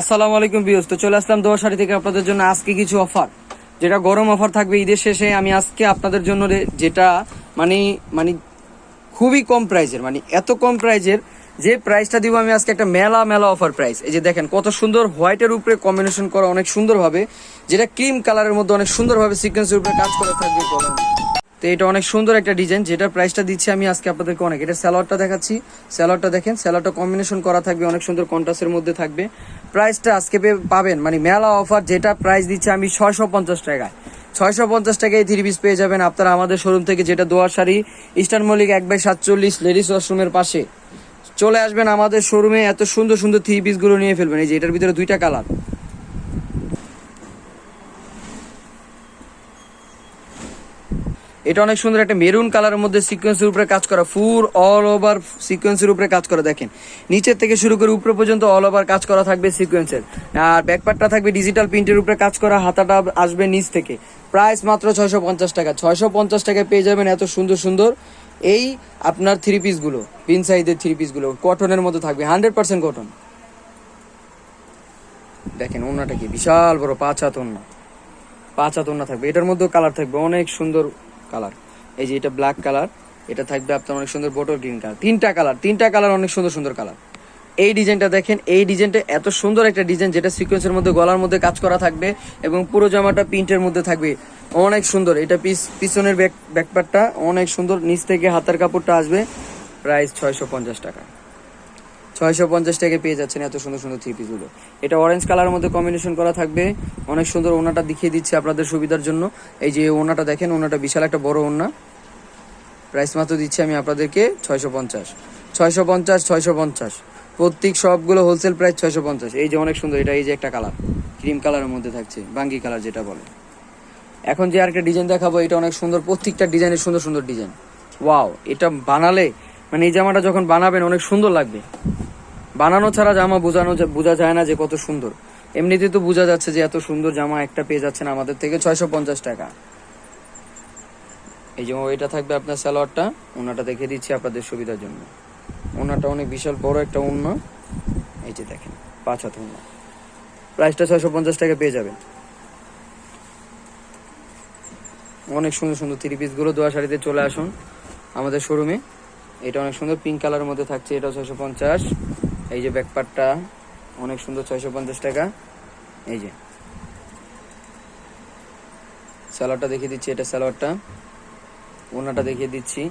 আসসালামু আলাইকুম বিয়স তো চলে আসলাম দোয়া শাড়ি থেকে আপনাদের জন্য আজকে কিছু অফার। যেটা গরম অফার থাকবে ঈদের শেষে, আমি আজকে আপনাদের জন্য যেটা মানে মানে খুবই কম প্রাইসের মানে এত কম প্রাইসের যে প্রাইসটা দিব আমি আজকে একটা মেলা মেলা অফার প্রাইস এই যে দেখেন, কত সুন্দর হোয়াইটের উপরে কম্বিনেশন করা অনেক সুন্দরভাবে, যেটা ক্রিম কালারের মধ্যে অনেক সুন্দরভাবে সিকোয়েন্সের উপরে কাজ করে থাকবে তো এটা অনেক সুন্দর একটা ডিজাইন, যেটার প্রাইসটা দিচ্ছি আমি আজকে আপনাদেরকে অনেক। এটা স্যালোয়ারটা দেখাচ্ছি। স্যালোয়ারটা দেখেন স্যালোয়ারটা কম্বিনেশন করা থাকবে, অনেক সুন্দর কন্ট্রাস্টের মধ্যে থাকবে। প্রাইসটা আজকে পাবেন মানে মেলা অফার যেটা প্রাইস দিচ্ছে আমি ছয়শো পঞ্চাশ টাকায়। ছয়শো পঞ্চাশ টাকায় থ্রি পিস পেয়ে যাবেন আপনারা আমাদের শোরুম থেকে যেটা দোয়ার শাড়ি ইস্টার্ন মল্লিক এক বাই সাতচল্লিশ লেডিস ওয়াশরুমের পাশে। চলে আসবেন আমাদের শোরুমে এত সুন্দর সুন্দর থ্রি পিসগুলো নিয়ে ফেলবেন। এই যে এটার ভিতরে দুইটা কালার এটা অনেক সুন্দর একটা মেরুন কালারের মধ্যে সিকোয়েন্সের উপরে কাজ করা ফুল অল ওভার সিকোয়েন্সের উপরে কাজ করা, দেখেন। নিচের থেকে শুরু করে উপরে পর্যন্ত অল ওভার কাজ করা থাকবে সিকোয়েন্সের আর ব্যাকপার্টটা থাকবে ডিজিটাল প্রিন্টের উপরে কাজ করা, হাতাটা আসবে নিচ থেকে। প্রাইস মাত্র ছয়শো পঞ্চাশ টাকা। ছয়শো পঞ্চাশ টাকায় পেয়ে যাবেন এত সুন্দর সুন্দর এই আপনার থ্রি পিসগুলো পিন সাইজের থ্রি পিসগুলো কটনের মধ্যে থাকবে হান্ড্রেড পার্সেন্ট কটন দেখেন ওনাটা কি বিশাল বড়, পাঁচ হাত ওন্না পাঁচ হাত ওন্না থাকবে। এটার মধ্যেও কালার থাকবে, অনেক সুন্দর। কালার। এই যে এটা ব্ল্যাক কালার, এটা থাকবে আপনার অনেক সুন্দর বটল গ্রিন কালার। তিনটা কালার তিনটা কালার অনেক সুন্দর সুন্দর কালার। এই ডিজাইনটা দেখেন, এই ডিজাইনটা এত সুন্দর একটা ডিজাইন যেটা সিকোয়েন্সের মধ্যে, গলার মধ্যে কাজ করা থাকবে এবং পুরো জামাটা প্রিন্টের মধ্যে থাকবে। অনেক সুন্দর, এটা পিস, পিছনের ব্যাক ব্যাকপারটা অনেক সুন্দর, নিচ থেকে হাতের কাপড়টা আসবে প্রাইস ছয়শো পঞ্চাশ টাকা। ছয়শো পঞ্চাশ টাকায় পেয়ে যাচ্ছেন এত সুন্দর সুন্দর থ্রি পিসগুলো এটা অরেঞ্জ কালারের মধ্যে কম্বিনেশন করা থাকবে। অনেক সুন্দর ওনাটা দেখিয়ে দিচ্ছে আপনাদের সুবিধার জন্য। এই যে ওনাটা দেখেন, ওনাটা বিশাল একটা বড় ওনা। প্রাইস মাত্র দিচ্ছি আমি আপনাদেরকে ছয়শো পঞ্চাশ। ছয়শো পঞ্চাশ ছয়শো পঞ্চাশ। প্রত্যেক সবগুলো হোলসেল প্রাইস ছয়শো পঞ্চাশ। এই যে অনেক সুন্দর, এটা এই যে একটা কালার ক্রিম কালারের মধ্যে থাকছে, বাঙ্গি কালার যেটা বলে। এখন যে আরেকটা ডিজাইন দেখাবো, এটা অনেক সুন্দর, প্রত্যেকটা ডিজাইনের সুন্দর সুন্দর ডিজাইন ওয়াও এটা বানালে মানে এই জামাটা যখন বানাবেন অনেক সুন্দর লাগবে। বানানো ছাড়া জামা বোঝানো বোঝা যায় না যে কত সুন্দর। এমনিতে তো বোঝা যাচ্ছে যে এত সুন্দর জামা একটা পেয়ে যাচ্ছেন আমাদের থেকে ছয়শো পঞ্চাশ টাকা। এই যে এটা থাকবে আপনার সালোয়ারটা। ওনাটা দেখে দিচ্ছি আপনাদের সুবিধার জন্য। ওনাটা অনেক বিশাল বড় একটা ওনা এই যে দেখেন, পাঁচ হাত ওনা প্রাইসটা ছয়শো পঞ্চাশ টাকা পেয়ে যাবেন। অনেক সুন্দর সুন্দর থ্রি পিসগুলো দোয়া শাড়িতে চলে আসুন আমাদের শোরুমে। এটা অনেক সুন্দর পিঙ্ক কালারের মধ্যে থাকছে, এটা ছয়শো পঞ্চাশ। এই যে ব্যাকপার্টটা অনেক সুন্দর, ছয়শো পঞ্চাশ টাকা। এই যে। স্যালোয়ারটা দেখিয়ে দিচ্ছি, এটা স্যালোয়ারটা ওনাটা দেখিয়ে দিচ্ছি।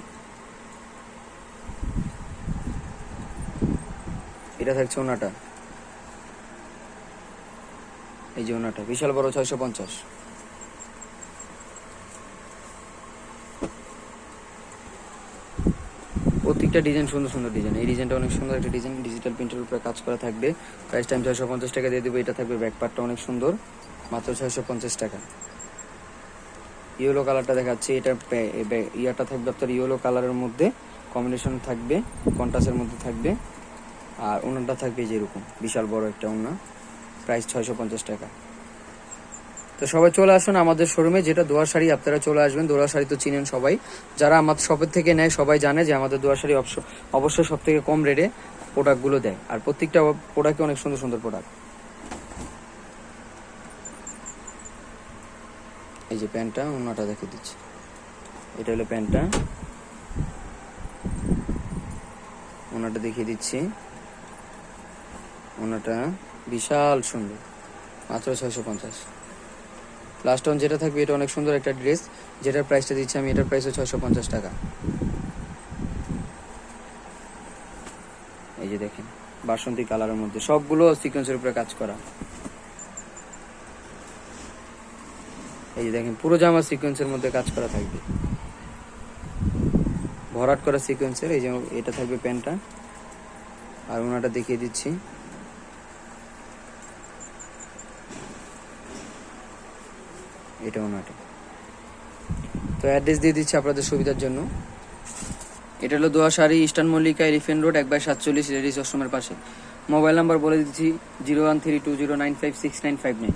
এটা থাকছে ওনাটা এই যে ওনাটা বিশাল বড়, ছয়শো পঞ্চাশ। প্রত্যেকটা ডিজাইন সুন্দর সুন্দর ডিজাইন এই ডিজাইনটা অনেক সুন্দর একটা ডিজাইন ডিজিটাল প্রিন্টের উপরে কাজ করা থাকবে। প্রাইস টাইম ছয়শো পঞ্চাশ টাকা দিয়ে দেবো। এটা থাকবে ব্যাক পার্টটা অনেক সুন্দর। মাত্র ছয়শো পঞ্চাশ টাকা। ইয়েলো কালারটা দেখাচ্ছি। এটা ইয়াটা থাকবে আপনার ইয়েলো কালারের মধ্যে। কম্বিনেশন থাকবে। কন্টাসের মধ্যে থাকবে। আর ওনাটা থাকবে যেরকম বিশাল বড় একটা ওনা প্রাইস ছয়শো পঞ্চাশ টাকা। তো সবাই চলে আসুন আমাদের শোরুমে যেটা দোয়ার শাড়ি আপনারা চলে আসবেন, দোয়ার শাড়ি তো চিনেন সবাই। যারা আমাদের শপের থেকে নেয়, সবাই জানে যে আমাদের দোয়ার শাড়ি অবশ্য- অবশ্যই সব থেকে কম রেটে প্রোডাক্টগুলো দেয়। আর প্রত্যেকটা প্রোডাক্টে অনেক সুন্দর সুন্দর প্রোডাক্ট এই যে প্যান্টটা, ওনাটা দেখে দিচ্ছি। এটা হলো প্যান্টটা। ওনাটা দেখিয়ে দিচ্ছি। ওনাটা বিশাল সুন্দর, মাত্র ছয়শো পঞ্চাশ। লাস্ট অন যেটা থাকবে, এটা অনেক সুন্দর একটা ড্রেস। যেটার প্রাইসটা দিচ্ছি আমি, এটার প্রাইস ছয়শো পঞ্চাশ টাকা। এই যে দেখেন, বাসন্তী কালারের মধ্যে। সবগুলো সিকোয়েন্সের উপরে কাজ করা। এই যে দেখেন, পুরো জামা সিকোয়েন্সের মধ্যে কাজ করা থাকবে। ভরাট করা সিকোয়েন্সের এই যে এটা থাকবে প্যান্টটা। আর ওনাটা দেখিয়ে দিচ্ছি। এটা নাটক তো অ্যাড্রেস দিয়ে দিচ্ছি আপনাদের সুবিধার জন্য। এটা হলো দোয়া শাড়ি ইস্টার্ন মল্লিকা রিফেন রোড, এক বাই সাতচল্লিশ লেডিস আশ্রমের পাশে। মোবাইল নাম্বার বলে দিচ্ছি, zero one three two zero nine five six nine five nine.